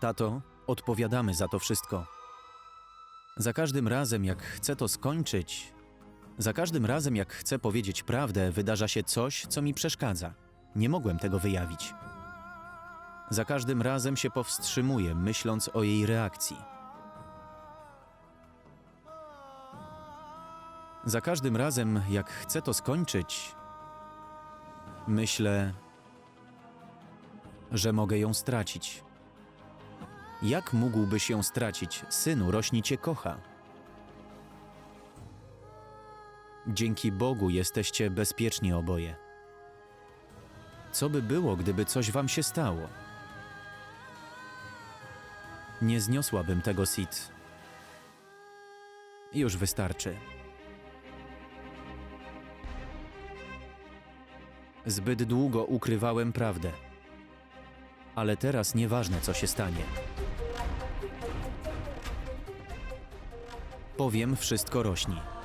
Tato, odpowiadamy za to wszystko. Za każdym razem, jak chcę to skończyć, za każdym razem, jak chcę powiedzieć prawdę, wydarza się coś, co mi przeszkadza. Nie mogłem tego wyjawić. Za każdym razem się powstrzymuję, myśląc o jej reakcji. Za każdym razem, jak chcę to skończyć, myślę, że mogę ją stracić. Jak mógłbyś ją stracić? Synu, rośni cię kocha. Dzięki Bogu jesteście bezpieczni oboje. Co by było, gdyby coś wam się stało? Nie zniosłabym tego, Sid. Już wystarczy. Zbyt długo ukrywałem prawdę. Ale teraz nieważne, co się stanie. Powiem wszystko rośni.